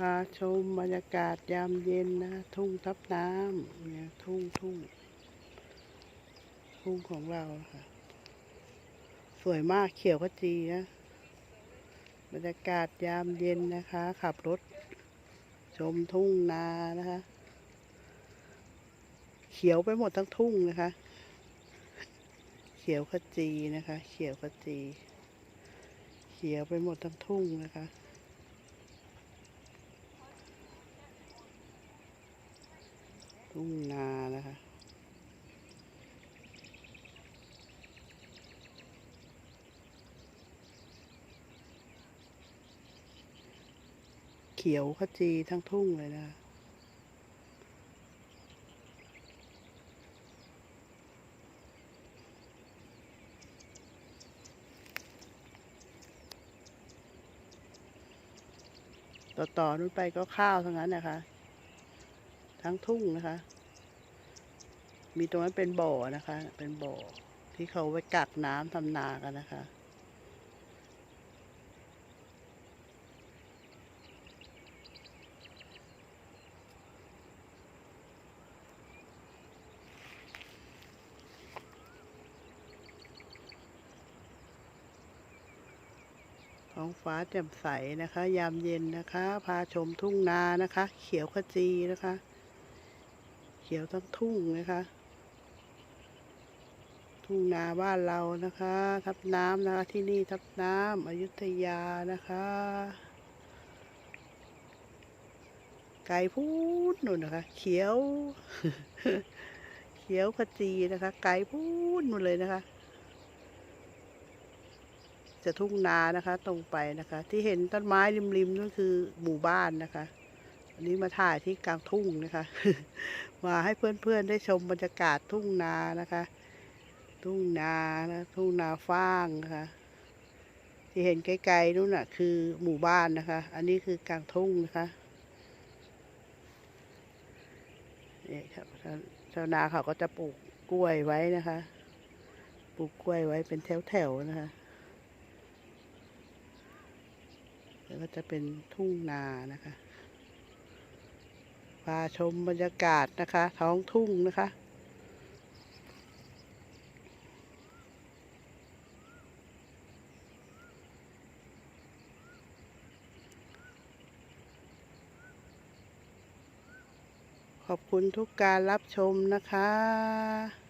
พาชมบรรยากาศยามเย็นนะ ทุ่งทับน้ำเนี่ยทุ่งทุ่งทุ่งของเราค่ะ สวยมากเขียวขจีนะ บรรยากาศยามเย็นนะคะ ขับรถ ชมทุ่งนานะคะ เขียวไปหมดทั้งทุ่งนะคะ เขียวขจีนะคะ เขียวขจี เขียวไปหมดทั้งทุ่งนะคะ ทุ่งนานะคะเขียวขจีทั้งทุ่งเลยนะต่อต่อนู้นไปก็ข้าวทั้งนั้นนะคะ ทั้งทุ่งนะคะ มีตรงนั้นเป็นบ่อนะคะ เป็นบ่อที่เขาไว้กักน้ำทำนากันนะคะท้องฟ้าแจ่มใสนะคะ ยามเย็นนะคะ พาชมทุ่งนานะคะ เขียวขจีนะคะ เขียวทั้งทุ่งนะคะ ทุ่งนาบ้านเรานะคะ ทับน้ำนะคะที่นี่ทับน้ำอยุธยานะคะ ไก่พูดนู่นนะคะ เขียว เขียวขจีนะคะ ไก่พูดนู่นเลยนะคะ จะทุ่งนานะคะตรงไปนะคะ ที่เห็นต้นไม้ริมๆนั่นคือหมู่บ้านนะคะ อันนี้มาถ่ายที่กลางทุ่งนะคะ มาให้เพื่อนๆได้ชมบรรยากาศทุ่งนานะคะ ทุ่งนานะทุ่งนาฟ้างนะคะ ที่เห็นไกลๆนู่นน่ะ คือหมู่บ้านนะคะ อันนี้คือกลางทุ่งนะคะนี่ครับชาวนาเขาก็จะปลูกกล้วยไว้นะคะ ปลูกกล้วยไว้เป็นแถวๆนะคะแล้วก็จะเป็นทุ่งนานะคะ พาชมบรรยากาศนะคะ ท้องทุ่งนะคะ ขอบคุณทุกการรับชมนะคะ